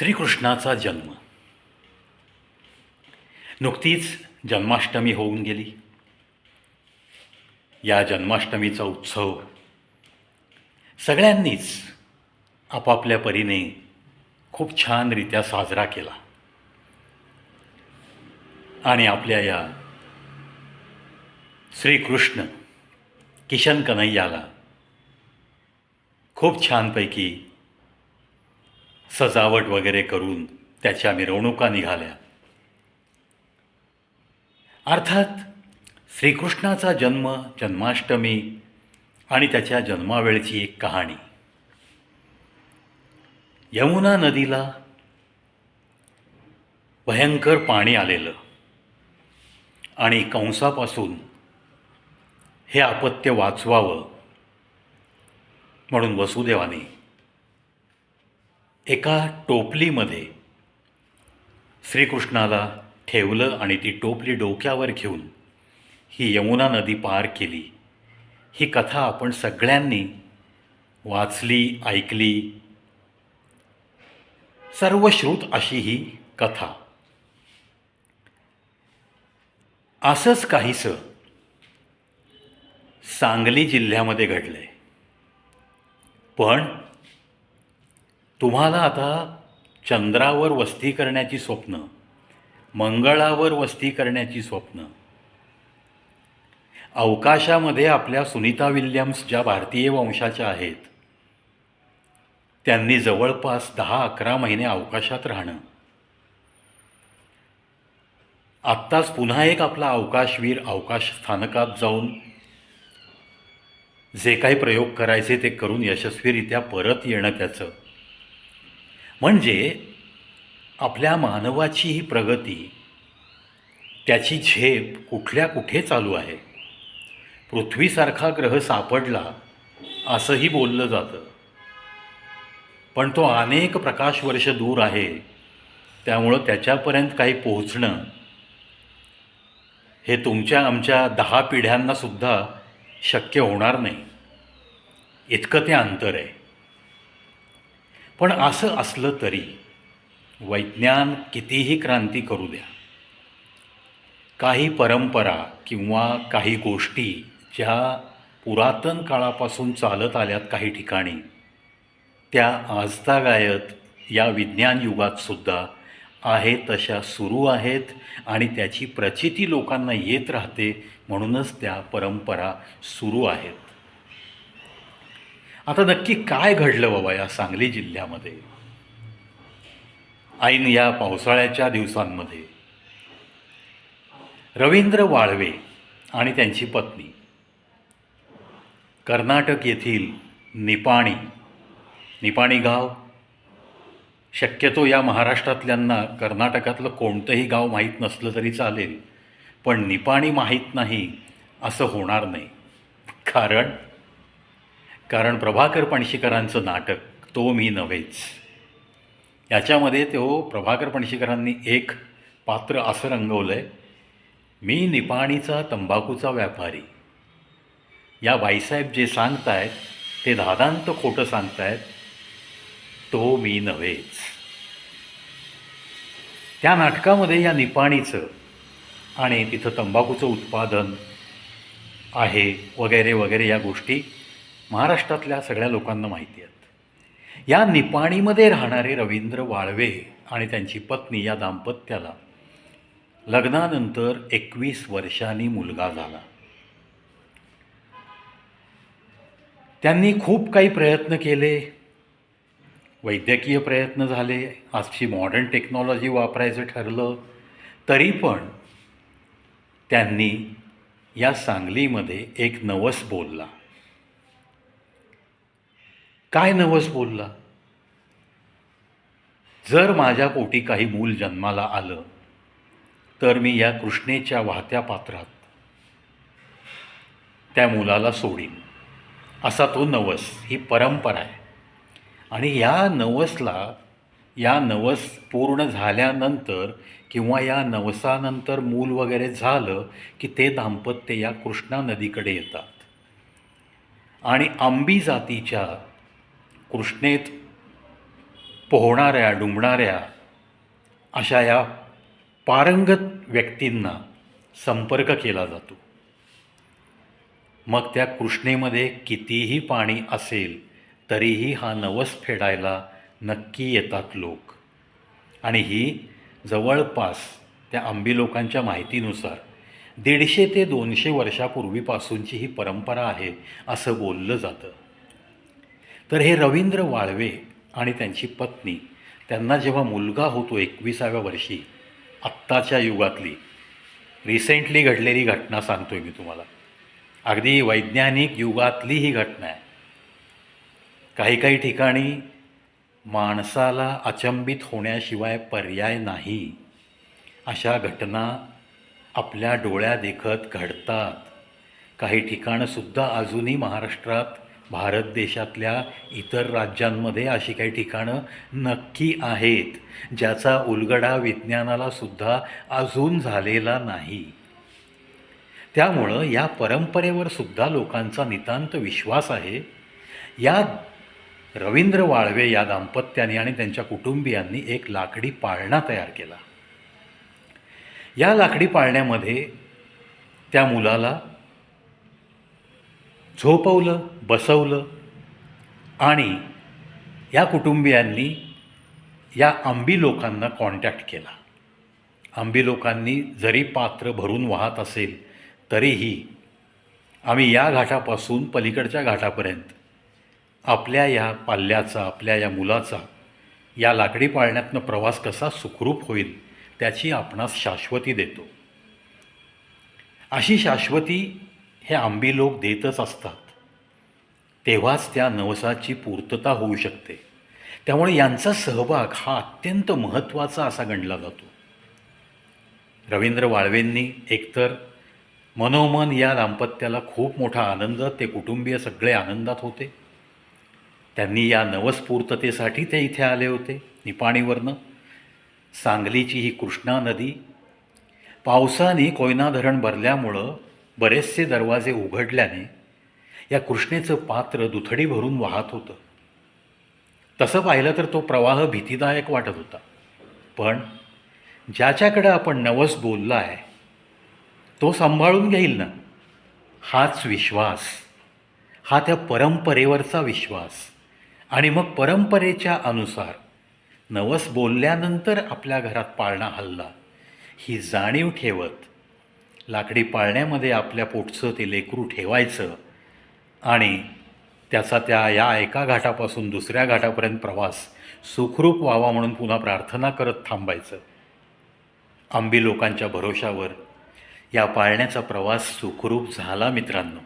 श्रीकृष्णाचा जन्म. नुकतीच जन्माष्टमी होऊन गेली. या जन्माष्टमीचा उत्सव सगळ्यांनीच आपापल्या परीने खूप छानरित्या साजरा केला. आणि आपल्या या श्रीकृष्ण किशन कन्हैयाला खूप छानपैकी सजावट वगैरे करून त्याच्या मिरवणुका निघाल्या. अर्थात श्रीकृष्णाचा जन्म जन्माष्टमी आणि त्याच्या जन्मावेळची एक कहाणी. यमुना नदीला भयंकर पाणी आलेलं आणि कंसापासून हे अपत्य वाचवावं म्हणून वसुदेवाने एका टोपलीमध्ये श्रीकृष्णाला ठेवलं आणि ती टोपली डोक्यावर घेऊन ही यमुना नदी पार केली. ही कथा आपण सगळ्यांनी वाचली ऐकली. सर्वश्रुत अशी ही कथा. असंच काहीसं सांगली जिल्ह्यामध्ये घडलंय. पण तुम्हाला आता चंद्रावर वस्ती करण्याची स्वप्न मंगळावर वस्ती करण्याची स्वप्न. अवकाशामध्ये आपल्या सुनीता विल्यम्स ज्या भारतीय वंशाच्या आहेत त्यांनी जवळपास दहा अकरा महिने अवकाशात राहणं. आत्ताच पुन्हा एक आपला अवकाशवीर अवकाश स्थानकात जाऊन जे काही प्रयोग करायचे ते करून यशस्वीरित्या परत येणं त्याचं. म्हणजे आपल्या मानवाची ही प्रगती त्याची झेप कुठल्या कुठे चालू आहे? पृथ्वीसारखा ग्रह सापडला असंही बोललं जातं. पण तो अनेक प्रकाश वर्ष दूर आहे त्यामुळं त्याच्यापर्यंत काही पोहोचणं हे तुमच्या आमच्या दहा पिढ्यांनासुद्धा शक्य होणार नाही. इतकं ते अंतर आहे. पण असं असलं तरी वैज्ञान कितीही क्रांती करू द्या. काही परंपरा किंवा काही गोष्टी ज्या पुरातन काळापासून चालत आल्यात काही ठिकाणी त्या आजतागायत या विज्ञान युगातसुद्धा आहे तशा सुरू आहेत आणि त्याची प्रचिती लोकांना येत राहते म्हणूनच त्या परंपरा सुरू आहेत. आता नक्की काय घडलं बाबा या सांगली जिल्ह्यामध्ये? ऐन या पावसाळ्याच्या दिवसांमध्ये. रवींद्र वाळवे आणि त्यांची पत्नी. कर्नाटक येथील निपाणी. निपाणी गाव. शक्यतो या महाराष्ट्रातल्यांना कर्नाटकातलं कोणतंही गाव माहीत नसलं तरी चालेल पण निपाणी माहीत नाही असं होणार नाही. कारण कारण प्रभाकर पणशीकरांचं नाटक तो मी नव्हेच. याच्यामध्ये तो प्रभाकर पणशीकरांनी एक पात्र असं रंगवलं आहे मी निपाणीचा तंबाखूचा व्यापारी. या बाईसाहेब जे सांगतायत ते दादांत खोटं सांगतायत तो मी नव्हेच. त्या नाटकामध्ये या निपाणीचं आणि तिथं तंबाखूचं उत्पादन आहे वगैरे वगैरे या गोष्टी महाराष्ट्रातल्या सगळ्या लोकांना माहिती आहेत. या निपाणीमध्ये राहणारे रवींद्र वाळवे आणि त्यांची पत्नी या दाम्पत्याला लग्नानंतर एकवीस वर्षांनी मुलगा झाला. त्यांनी खूप काही प्रयत्न केले. वैद्यकीय प्रयत्न झाले. आजची मॉडर्न टेक्नॉलॉजी वापरायचं ठरलं. तरी पण त्यांनी या सांगलीमध्ये एक नवस बोलला. काय नवस बोलला? जर माझ्या पोटी काही मूल जन्माला आलं तर मी या कृष्णेच्या वाहत्या पात्रात त्या मुलाला सोडीन. असा तो नवस ही परंपरा आहे. आणि या नवसला या नवस पूर्ण झाल्यानंतर किंवा या नवसानंतर मूल वगैरे झालं की ते दाम्पत्य या कृष्णा नदीकडे येतात. आणि आंबी जातीच्या कृष्णेत पोहणाऱ्या डुंबणाऱ्या अशा या पारंगत व्यक्तींना संपर्क केला जातो. मग त्या कृष्णेमध्ये कितीही पाणी असेल तरीही हा नवस फेडायला नक्की येतात लोक. आणि ही जवळपास त्या आंबी लोकांच्या माहितीनुसार दीडशे ते दोनशे वर्षापूर्वीपासूनची ही परंपरा आहे असं बोललं जातं. तर हे रवींद्र वाळवे आणि त्यांची पत्नी त्यांना जेव्हा मुलगा होतो एकविसाव्या वर्षी आत्ताच्या युगातली रिसेंटली घडलेली घटना सांगतो आहे मी तुम्हाला. अगदी वैज्ञानिक युगातली ही घटना आहे. काही काही ठिकाणी माणसाला अचंबित होण्याशिवाय पर्याय नाही. अशा घटना आपल्या डोळ्या देखत घडतात. काही ठिकाणंसुद्धा अजूनही महाराष्ट्रात भारत देशातल्या इतर राज्यांमध्ये अशी काही ठिकाणं नक्की आहेत ज्याचा उलगडा विज्ञानाला सुद्धा अजून झालेला नाही. त्यामुळं या परंपरेवर सुद्धा लोकांचा नितांत विश्वास आहे. या रवींद्र वाळवे या दाम्पत्याने आणि त्यांच्या कुटुंबियांनी एक लाकडी पाळणा तयार केला. या लाकडी पाळण्यामध्ये त्या मुलाला झोपवलं. बसवलं आणि या कुटुंबियांनी या आंबी लोकांना कॉन्टॅक्ट केला. आंबी लोकांनी जरी पात्र भरून वाहत असेल तरीही आम्ही या घाटापासून पलीकडच्या घाटापर्यंत आपल्या या पाल्याचा आपल्या या मुलाचा या लाकडी पाळण्यातनं प्रवास कसा सुखरूप होईल त्याची आपणास शाश्वती देतो. अशी शाश्वती हे आंबी लोक देतच असतात. तेव्हाच त्या नवसाची पूर्तता होऊ शकते. त्यामुळे यांचा सहभाग हा अत्यंत महत्त्वाचा असा गणला जातो. रवींद्र वाळवेंनी एकतर मनोमन या दाम्पत्याला खूप मोठा आनंद ते कुटुंबीय सगळे आनंदात होते. त्यांनी या नवस्पूर्ततेसाठी ते इथे आले होते निपाणीवरनं. सांगलीची ही कृष्णा नदी पावसाने कोयना धरण भरल्यामुळं बरेचसे दरवाजे उघडल्याने या कृष्णेचं पात्र दुथडी भरून वाहत होतं. तसं पाहिलं तर तो प्रवाह भीतीदायक वाटत होता. पण ज्याच्याकडं आपण नवस बोलला आहे तो सांभाळून घेईल ना? हाच विश्वास. हा त्या परंपरेवरचा विश्वास. आणि मग परंपरेच्या अनुसार नवस बोलल्यानंतर आपल्या घरात पाळणा हल्ला. ही जाणीव ठेवत लाकडी पाळण्यामध्ये आपल्या पोटचं ते लेकरू ठेवायचं आणि त्याचा त्या या एका घाटापासून दुसऱ्या घाटापर्यंत प्रवास सुखरूप व्हावा म्हणून पुन्हा प्रार्थना करत थांबायचं. आंबी लोकांच्या भरोशावर या पाळण्याचा प्रवास सुखरूप झाला मित्रांनो.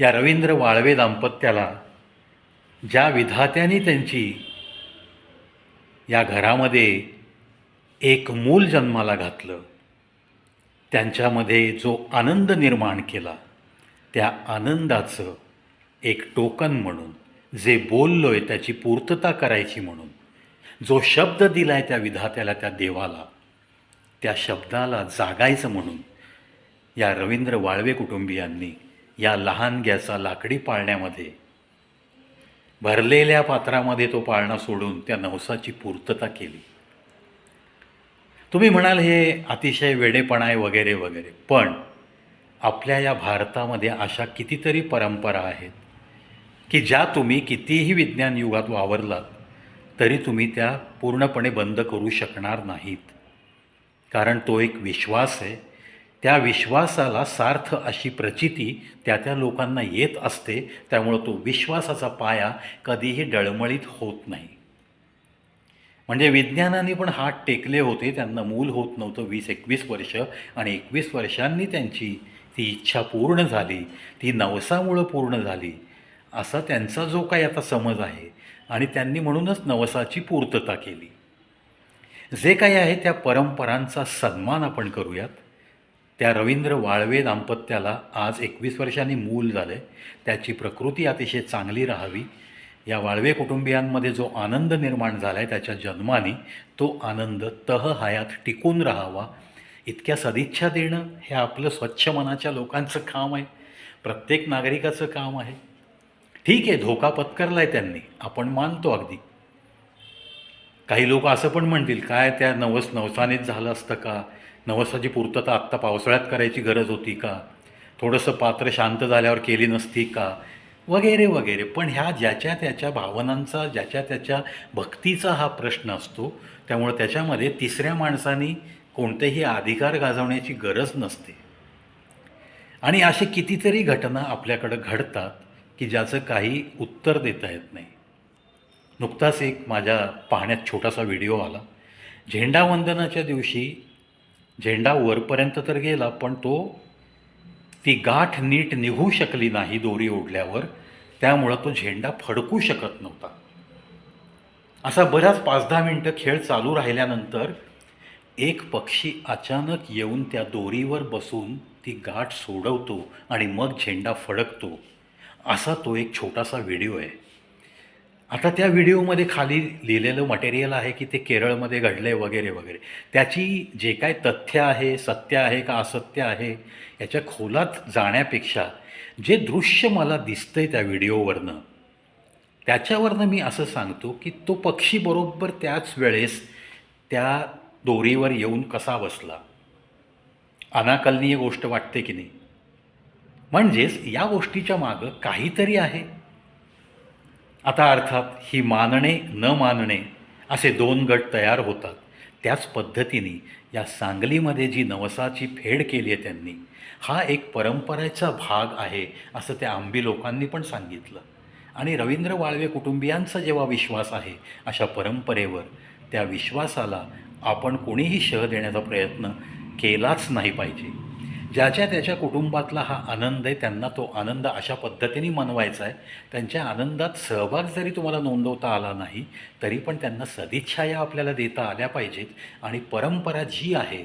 या रवींद्र वाळवे दाम्पत्याला ज्या विधात्याने त्यांची या घरामध्ये एक मूल जन्माला घातलं त्यांच्यामध्ये जो आनंद निर्माण केला त्या आनंदाचं एक टोकन म्हणून जे बोललो आहे त्याची पूर्तता करायची म्हणून. जो शब्द दिला आहे त्या विधात्याला त्या देवाला त्या शब्दाला जागायचं म्हणून या रवींद्र वाळवे कुटुंबियांनी या लहान गॅचा लाकडी पाळण्यामध्ये भरलेल्या पात्रामध्ये तो पाळणा सोडून त्या नवसाची पूर्तता केली. तुम्ही म्हणाल हे अतिशय वेडेपणा आहे वगैरे वगैरे पण आपल्या या भारतामध्ये अशा कितीतरी परंपरा आहेत की ज्या तुम्ही कितीही विज्ञान युगात वावरलात तरी तुम्ही त्या पूर्णपणे बंद करू शकणार नाहीत. कारण तो एक विश्वास आहे. त्या विश्वासाला सार्थ अशी प्रचिती त्या त्या लोकांना येत असते त्यामुळं तो विश्वासाचा पाया कधीही डळमळीत होत नाही. म्हणजे विज्ञानाने पण हात टेकले होते त्यांना मूल होत नव्हतं वीस एकवीस वर्ष आणि एकवीस वर्षांनी त्यांची ती इच्छा पूर्ण झाली ती नवसामुळं पूर्ण झाली. असा त्यांचा जो काही आता समज आहे आणि त्यांनी म्हणूनच नवसाची पूर्तता केली. जे काही आहे त्या परंपरांचा सन्मान आपण करूयात. त्या रवींद्र वाळवे दाम्पत्याला आज एकवीस वर्षांनी मूल झालं आहे त्याची प्रकृती अतिशय चांगली राहावी. या वाळवे कुटुंबियांमध्ये जो आनंद निर्माण झाला आहे त्याच्या जन्माने तो आनंद तह हयात टिकून राहावा. इतक्या सदिच्छा देणं हे आपलं स्वच्छ मनाच्या लोकांचं काम आहे. प्रत्येक नागरिकाचं काम आहे. ठीक आहे धोका पत्करला आहे त्यांनी. आपण मानतो अगदी. काही लोक असं पण म्हणतील काय त्या नवस नवसानेच झालं असतं का? नवसाची पूर्तता आत्ता पावसाळ्यात करायची गरज होती का? थोडंसं पात्र शांत झाल्यावर केली नसती का? वगैरे वगैरे. पण ह्या ज्याच्या त्याच्या भावनांचा ज्याच्या त्याच्या भक्तीचा हा प्रश्न असतो त्यामुळे त्याच्यामध्ये तिसऱ्या माणसानी कोणतेही अधिकार गाजवण्याची गरज नसते. आणि असे कितीतरी घटना आपल्याकडं घडतात की ज्याचं काही उत्तर देता येत नाही. नुकताच एक माझ्या पाहण्यात छोटासा व्हिडिओ आला. झेंडावंदनाच्या दिवशी झेंडा वरपर्यंत तर गेला पण तो ती गाठ नीट निघू शकली नाही दोरी ओढल्यावर. त्यामुळं तो झेंडा फडकू शकत नव्हता. असा बराच पाच दहा मिनटं खेळ चालू राहिल्यानंतर एक पक्षी अचानक येऊन त्या दोरीवर बसून ती गाठ सोडवतो आणि मग झेंडा फडकतो. असा तो एक छोटासा व्हिडिओ आहे. आता त्या व्हिडिओमध्ये खाली लिहिलेलं मटेरियल आहे की ते केरळमध्ये घडलं आहे वगैरे वगैरे. त्याची जे काय तथ्य आहे सत्य आहे का असत्य आहे याच्या खोलात जाण्यापेक्षा जे दृश्य मला दिसतंय त्या व्हिडिओवरनं त्याच्यावरनं मी असं सांगतो की तो पक्षी बरोबर त्याच वेळेस त्या दोरीवर येऊन कसा बसला? अनाकलनीय गोष्ट वाटते की नाही? म्हणजेच या गोष्टीच्या मागं काहीतरी आहे. आता अर्थात ही मानणे न मानणे असे दोन गट तयार होतात. त्याच पद्धतीने या सांगलीमध्ये जी नवसाची फेड केली आहे त्यांनी हा एक परंपरेचा भाग आहे असं त्या आंबी लोकांनी पण सांगितलं. आणि रवींद्र वाळवे कुटुंबियांचा जेव्हा विश्वास आहे अशा परंपरेवर त्या विश्वासाला आपण कोणीही शह देण्याचा प्रयत्न केलाच नाही पाहिजे. ज्याच्या त्याच्या कुटुंबातला हा आनंद आहे त्यांना तो आनंद अशा पद्धतीने मनवायचा आहे. त्यांच्या आनंदात सहभाग जरी तुम्हाला नोंदवता आला नाही तरी पण त्यांना सदिच्छा या आपल्याला देता आल्या पाहिजेत. आणि परंपरा जी आहे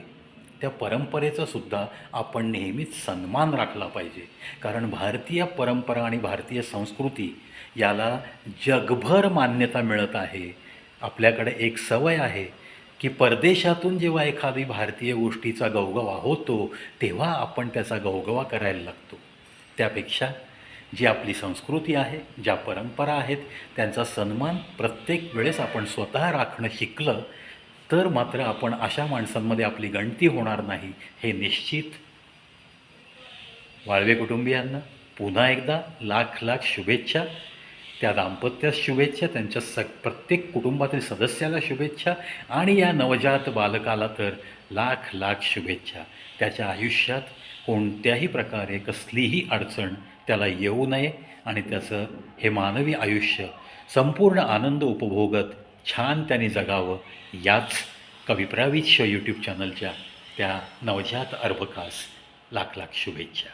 त्या परंपरेचा सुद्धा आपण नेहमीच सन्मान राखला पाहिजे. कारण भारतीय परंपरा आणि भारतीय संस्कृती याला जगभर मान्यता मिळत आहे. आपल्याकडे एक सवय आहे की परदेशातून जेव्हा एखादी भारतीय गोष्टीचा गवगवा होतो तेव्हा आपण त्याचा गवगवा करायला लागतो. त्यापेक्षा जी आपली संस्कृती आहे ज्या परंपरा आहेत त्यांचा सन्मान प्रत्येक वेळेस आपण स्वतः राखणं शिकलं तर मात्र आपण अशा माणसांमध्ये आपली गणती होणार नाही हे निश्चित. वाळवे कुटुंबियांना पुन्हा एकदा लाख लाख शुभेच्छा. त्या दाम्पत्यास शुभेच्छा त्यांच्या स प्रत्येक कुटुंबातील सदस्याला शुभेच्छा आणि या नवजात बालकाला तर लाख लाख शुभेच्छा. त्याच्या आयुष्यात कोणत्याही प्रकारे कसलीही अडचण त्याला येऊ नये आणि त्याचं हे मानवी आयुष्य संपूर्ण आनंद उपभोगत छान त्याने जगावं याच कविप्राविच्य यूट्यूब चॅनलच्या त्या नवजात अर्भकास लाख लाख शुभेच्छा.